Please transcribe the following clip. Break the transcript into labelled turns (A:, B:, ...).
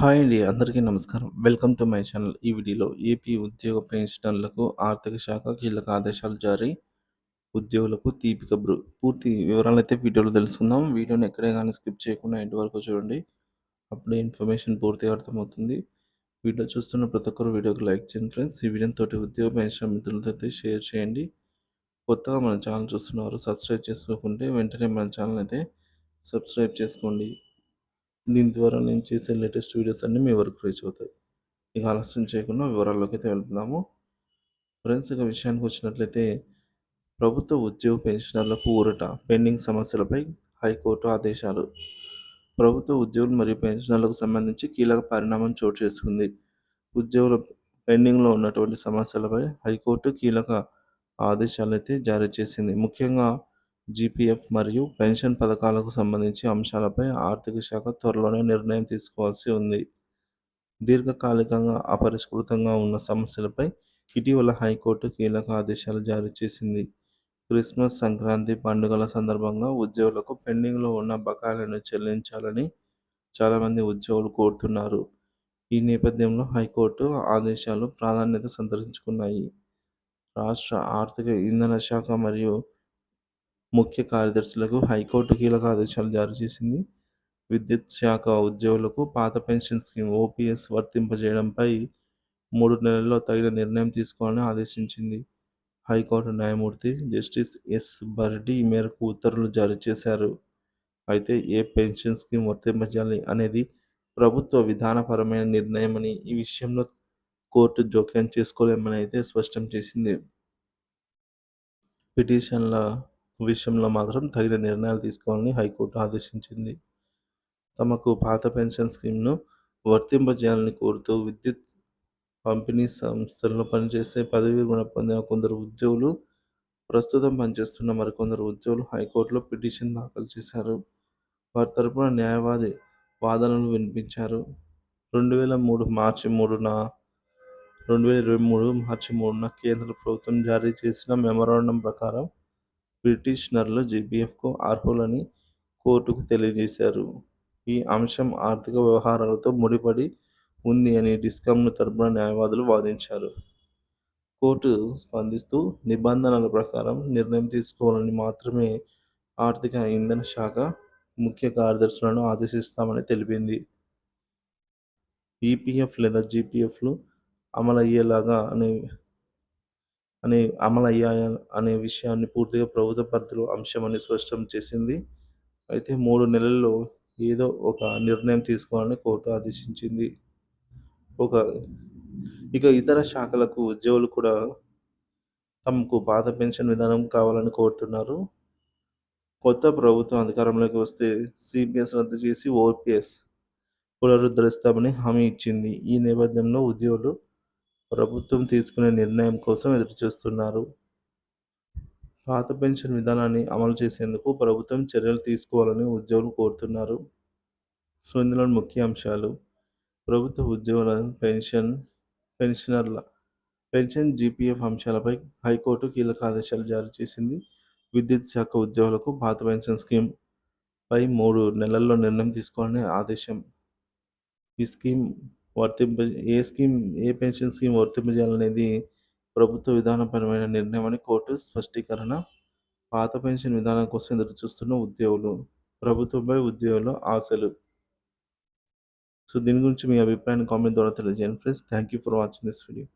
A: Hi అండి అందరికీ నమస్కారం. Welcome to my channel. ఈ వీడియోలో ఏపీ ఉద్యోగ పెన్షనర్లకు ఆర్థిక శాఖ కీలక ఆదేశాలు జారీ. ఉద్యోగులకు తీపి కబురు పూర్తి వివరాలు అయితే వీడియోలో తెలుసుకుందాం. వీడియోని ఎక్కడే కానీ స్కిప్ చేయకుండా ఇంటి వరకు చూడండి. అప్పుడే ఇన్ఫర్మేషన్ పూర్తిగా అర్థమవుతుంది. వీడియో చూస్తున్న ప్రతి ఒక్కరు వీడియోకి లైక్ చేయండి ఫ్రెండ్స్. ఈ వీడియోని తోటి ఉద్యోగ పెన్షన్ మిత్రులతో అయితే షేర్ చేయండి. కొత్తగా మన ఛానల్ చూస్తున్నారు సబ్స్క్రైబ్ చేసుకోకుంటే వెంటనే మన ఛానల్ అయితే సబ్స్క్రైబ్ చేసుకోండి. దీని ద్వారా నేను చేసే లేటెస్ట్ వీడియోస్ అన్నీ మీ వరకు రీచ్ అవుతాయి. ఇక ఆలస్యం చేయకుండా వివరాల్లోకి అయితే వెళ్తున్నాము. ఫ్రెండ్స్ ఇక విషయానికి వచ్చినట్లయితే ప్రభుత్వ ఉద్యోగ పెన్షనర్లకు ఊరట పెండింగ్ సమస్యలపై హైకోర్టు ఆదేశాలు. ప్రభుత్వ ఉద్యోగులు మరియు పెన్షనర్లకు సంబంధించి కీలక పరిణామం చోటు చేసుకుంది. ఉద్యోగుల పెండింగ్లో ఉన్నటువంటి సమస్యలపై హైకోర్టు కీలక ఆదేశాలు అయితే జారీ చేసింది. ముఖ్యంగా జీపీఎఫ్ మరియు పెన్షన్ పథకాలకు సంబంధించి అంశాలపై ఆర్థిక శాఖ త్వరలోనే నిర్ణయం తీసుకోవాల్సి ఉంది. దీర్ఘకాలికంగా అపరిష్కృతంగా ఉన్న సమస్యలపై ఇటీవల హైకోర్టు కీలక ఆదేశాలు జారీ చేసింది. క్రిస్మస్ సంక్రాంతి పండుగల సందర్భంగా ఉద్యోగులకు పెండింగ్లో ఉన్న బకాయిలను చెల్లించాలని చాలామంది ఉద్యోగులు కోరుతున్నారు. ఈ నేపథ్యంలో హైకోర్టు ఆదేశాలు ప్రాధాన్యత సంతరించుకున్నాయి. రాష్ట్ర ఆర్థిక ఇంధన శాఖ మరియు ముఖ్య కార్యదర్శులకు హైకోర్టు కీలక ఆదేశాలు జారీ చేసింది. విద్యుత్ శాఖ ఉద్యోగులకు పాత పెన్షన్ స్కీమ్ ఓపీఎస్ వర్తింపజేయడంపై మూడు నెలల్లో తగిన నిర్ణయం తీసుకోవాలని ఆదేశించింది. హైకోర్టు న్యాయమూర్తి జస్టిస్ ఎస్ బర్డి ఈ మేరకు ఉత్తర్వులు జారీ చేశారు. అయితే ఏ పెన్షన్ స్కీమ్ వర్తింపజేయాలి అనేది ప్రభుత్వ విధానపరమైన నిర్ణయమని ఈ విషయంలో కోర్టు జోక్యం చేసుకోలేమని అయితే స్పష్టం చేసింది. పిటిషన్ల విషయంలో మాత్రం తగిన నిర్ణయాలు తీసుకోవాలని హైకోర్టు ఆదేశించింది. తమకు పాత పెన్షన్ స్కీమ్ను వర్తింపజేయాలని కోరుతూ విద్యుత్ పంపిణీ సంస్థల్లో పనిచేసే పదవి విరమణ పొందిన కొందరు ఉద్యోగులు ప్రస్తుతం పనిచేస్తున్న మరికొందరు ఉద్యోగులు హైకోర్టులో పిటిషన్ దాఖలు చేశారు. వారి తరపున న్యాయవాది వాదనలు వినిపించారు. రెండు వేల మూడు మార్చి మూడున రెండు వేల ఇరవై మూడు మార్చి మూడున కేంద్ర ప్రభుత్వం జారీ చేసిన మెమోరాండం ప్రకారం పిటిషనర్లు జీపీఎఫ్కు అర్హులని కోర్టుకు తెలియజేశారు. ఈ అంశం ఆర్థిక వ్యవహారాలతో ముడిపడి ఉంది అని డిస్కామ్ను తరపున న్యాయవాదులు వాదించారు. కోర్టు స్పందిస్తూ నిబంధనల ప్రకారం నిర్ణయం తీసుకోవాలని మాత్రమే ఆర్థిక ఇంధన శాఖ ముఖ్య కార్యదర్శులను ఆదేశిస్తామని తెలిపింది. ఈపీఎఫ్ లేదా జీపీఎఫ్లు అమలయ్యేలాగా అనే అనే అమలయ్యాయా అనే విషయాన్ని పూర్తిగా ప్రభుత్వ పరిధిలో అంశమని స్పష్టం చేసింది. అయితే మూడు నెలల్లో ఏదో ఒక నిర్ణయం తీసుకోవాలని కోర్టు ఆదేశించింది. ఒక ఇక ఇతర శాఖలకు ఉద్యోగులు కూడా తమకు పాత పెన్షన్ విధానం కావాలని కోరుతున్నారు. కొత్త ప్రభుత్వం అధికారంలోకి వస్తే సిపిఎస్ రద్దు చేసి ఓపీఎస్ పునరుద్ధరిస్తామని హామీ ఇచ్చింది. ఈ నేపథ్యంలో ఉద్యోగులు ప్రభుత్వం తీసుకునే నిర్ణయం కోసం ఎదురుచూస్తున్నారు. పాత పెన్షన్ విధానాన్ని అమలు చేసేందుకు ప్రభుత్వం చర్యలు తీసుకోవాలని ఉద్యోగులు కోరుతున్నారు. సో ఇందులో ముఖ్య అంశాలు. ప్రభుత్వ ఉద్యోగుల పెన్షన్ పెన్షనర్ల పెన్షన్ జీపీఎఫ్ అంశాలపై హైకోర్టు కీలక ఆదేశాలు జారీ చేసింది. విద్యుత్ శాఖ ఉద్యోగులకు పాత పెన్షన్ స్కీమ్ పై మూడు నెలల్లో నిర్ణయం తీసుకోవాలని ఆదేశం. ఈ స్కీమ్ వర్తింప ఏ స్కీమ్ ఏ పెన్షన్ స్కీమ్ వర్తింపజేయాలనేది ప్రభుత్వ విధానపరమైన నిర్ణయం అని కోర్టు స్పష్టీకరణ. పాత పెన్షన్ విధానం కోసం ఎదురు చూస్తున్న ఉద్యోగులు ప్రభుత్వంపై ఉద్యోగుల ఆశలు. సో దీని గురించి మీ అభిప్రాయాన్ని కామెంట్ ద్వారా తెలియజేయండి friends. Thank you for watching this video.